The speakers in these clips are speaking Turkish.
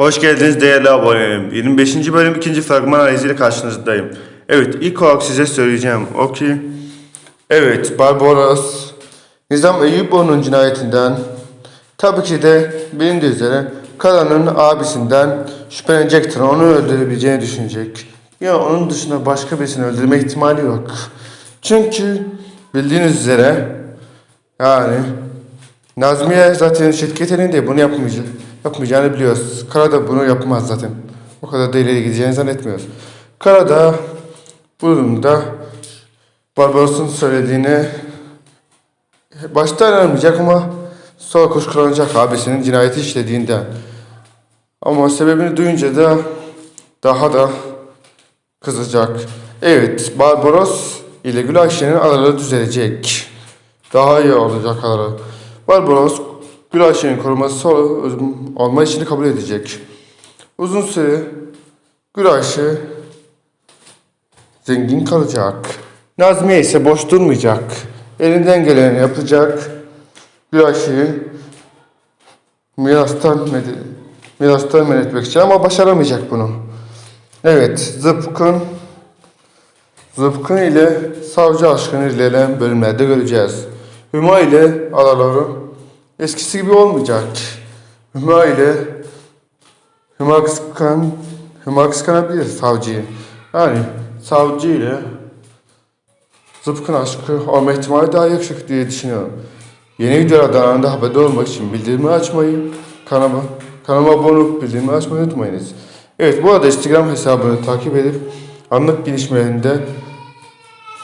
Hoş geldiniz değerli abonelerim. 25. bölüm 2. fragman analiziyle karşınızdayım. Evet ilk olarak size söyleyeceğim o ki Evet Barbaros Nizam Eyüboğlu'nun cinayetinden tabii ki de bilindiği üzere Kara'nın abisinden şüphelenecektir. Onu öldürebileceğini düşünecek. Ya onun dışında başka birisini öldürme ihtimali yok. Çünkü bildiğiniz üzere yani Nazmiye zaten şirket elinde bunu yapmayacak. Yapmayacağını biliyoruz. Kara da bunu yapmaz zaten. O kadar da ileri gideceğini zannetmiyoruz. Kara da bu durumda Barbaros'un söylediğini başta inanmayacak ama sonra kuşkulanacak abisinin cinayeti işlediğinden. Ama sebebini duyunca da daha da kızacak. Evet, Barbaros ile Gül Ayşe'nin araları düzelecek. Daha iyi olacak araları. Barbaros, Gül Ayşe'nin koruması ol- olma işini kabul edecek. Uzun süre Gül Ayşe zengin kalacak. Nazmiye ise boş durmayacak. Elinden geleni yapacak. Gül Ayşe'yi mirastan, mirastan men etmek için ama başaramayacak bunu. Evet, Zıpkın Zıpkın ile Savcı Aşkın ilerleyen bölümlerde göreceğiz. Hüma ile araları eskisi gibi olmayacak. Hüma ile Hüma kıskan Hüma kıskanabilir savcıyı. Yani savcı ile Zıpkın aşkı olma ihtimali daha yüksek diye düşünüyorum. Yeni videolardan anında haberdar olmak için bildirimi açmayı, kanalıma, kanalıma abone olup bildirimi açmayı unutmayınız. Evet bu arada Instagram hesabını takip edip anlık gelişmelerinde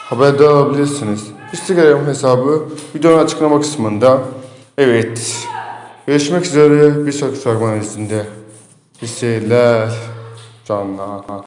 haberdar olabilirsiniz. Instagram hesabı videonun açıklama kısmında. Evet. Görüşmek üzere bir sonraki fragman izinde. Bir seyirler. Canlar.